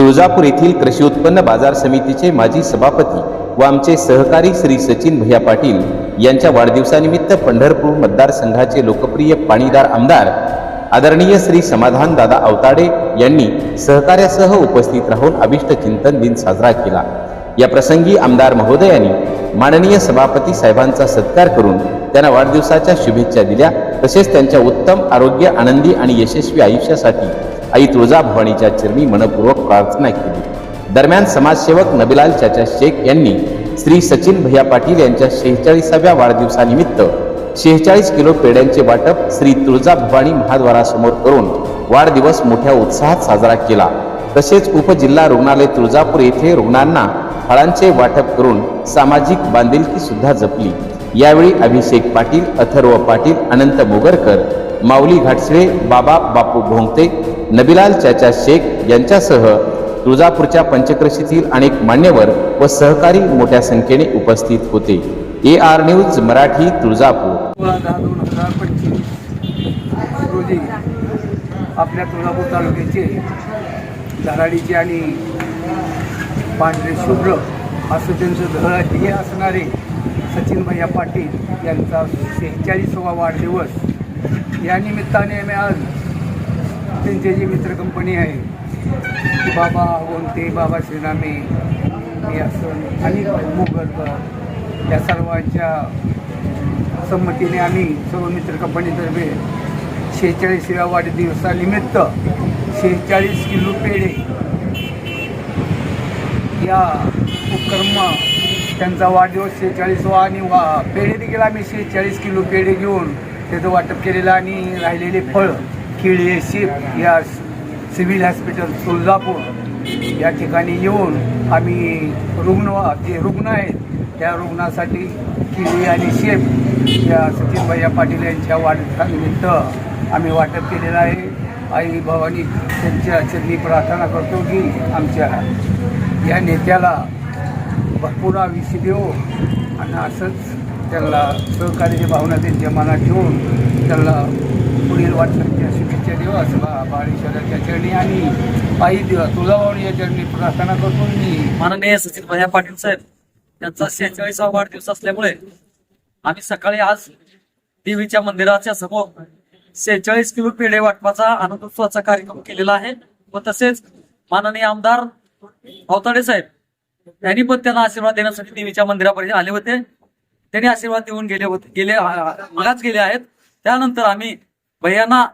तुळजापूर येथील कृषी उत्पन्न बाजार समितीचे माजी सभापती व आमचे सहकारी श्री सचिन भैया पाटील यांच्या वाढदिवसानिमित्त पंढरपूर मतदारसंघाचे लोकप्रिय पाणीदार आमदार आदरणीय श्री समाधान दादा अवताडे यांनी सहकार्यासह उपस्थित राहून अभिष्ट चिंतन दिन साजरा केला. या प्रसंगी आमदार महोदयांनी माननीय सभापती साहेबांचा सत्कार करून त्यांना वाढदिवसाच्या शुभेच्छा दिल्या. तसेच त्यांच्या उत्तम आरोग्य आनंदी आणि यशस्वी आयुष्यासाठी आई तुळजाभवानीच्या चरणी मनपूर्वक प्रार्थना केली. दरम्यान समाजसेवक नबिलाल चाचा शेख यांनी श्री सचिन भैया पाटील यांच्या शेहेचाळीसाव्या वाढदिवसानिमित्त शेहेचाळीस किलो पेढ्यांचे वाटप श्री तुळजाभवानी महाद्वारासमोर करून वाढदिवस मोठ्या उत्साहात साजरा केला. तसेच उपजिल्हा रुग्णालय तुळजापूर येथे रुग्णांना फळांचे वाटप करून सामाजिक बांधिलकी सुद्धा जपली. यावेळी अभिषेक पाटील अथर्व पाटील अनंत मोगरकर माऊली घाटसळे बाबा बापू भोंगते नबिलाल चाचा शेख यांच्यासह तुळजापूरच्या पंचक्रशीतील अनेक मान्यवर व सहकारी मोठ्या संख्येने उपस्थित होते. A R news Marathi Tuljapur. रोजी आपल्या तुळजापूर तालुक्याचे धराडीचे आणि पांढरे शुभ्र असं त्यांचं धळ हे असणारे सचिन भैया पाटील यांचा शेहेचाळीसावा वाढदिवस या निमित्ताने आम्ही आज त्यांची जी मित्र कंपनी आहे ती बाबा गोंते बाबा श्रीरामे मी असं आणि मोगलकर या सर्वांच्या संमतीने आम्ही सर्व मित्र कंपनीतर्फे शेहेचाळीसव्या वाढदिवसानिमित्त शेहेचाळीस किलो पेढे या उपक्रम त्यांचा वाढदिवस शेहेचाळीसवा आणि वा पेढे देखील आम्ही शेहेचाळीस किलो पेढे घेऊन त्याचं वाटप केलेलं आणि राहिलेले फळ केळी शेप या सिव्हिल हॉस्पिटल तुळजापूर या ठिकाणी येऊन आम्ही रुग्ण जे रुग्ण आहेत त्या रुग्णासाठी किळी आणि शेप या सचिनभैया पाटील यांच्या वाढदिवसानिमित्त आम्ही वाटप केलेलं आहे. आई भवानी त्यांच्या चरणी प्रार्थना करतो की आमच्या या नेत्याला भरपूर आयुष्य देऊ आणि असंच त्यांना सहकार्याची भावना त्यांच्या मनात ठेवून त्यांना पुढील वाटचालीच्या शुभेच्छा देऊ. असं बाळेश्वराच्या चरणी आणि आई देवा तुळजाभवानी या चरणी प्रार्थना करून मी. माननीय सचिन भैया पाटील साहेब यांचा शेहेचाळीसावा वाढदिवस असल्यामुळे आम्ही सकाळी आज देवीच्या मंदिराच्या समोर शेहेचाळीस किलो पेढे वाटपाचा आनंदोत्सवाचा कार्यक्रम केलेला आहे. व तसेच माननीय आमदार अवताडे साहेब यांनी पण त्यांना आशीर्वाद देण्यासाठी देवीच्या मंदिरापर्यंत आले होते. त्यांनी आशीर्वाद देऊन गेले होते गेले मगाच गेले आहेत. त्यानंतर आम्ही भैयांना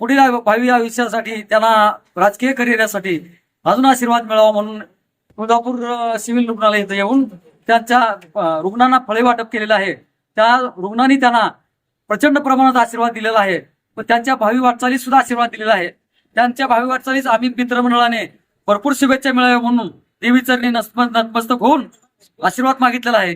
पुढील भावी आयुष्यासाठी त्यांना राजकीय करिअरसाठी अजून आशीर्वाद मिळावा म्हणून तुळजापूर सिव्हिल रुग्णालय इथं येऊन त्यांच्या रुग्णांना फळे वाटप केलेलं आहे. त्या रुग्णांनी त्यांना प्रचंड प्रमाणात आशीर्वाद दिलेला आहे. व त्यांच्या भावी वाटचालीस सुद्धा आशीर्वाद दिलेला आहे. त्यांच्या भावी वाटचालीस आम्ही मित्रमंडळाने भरपूर शुभेच्छा मिळाव्या म्हणून देवी चरणी नतमस्तक होऊन आशीर्वाद मागितलेला आहे.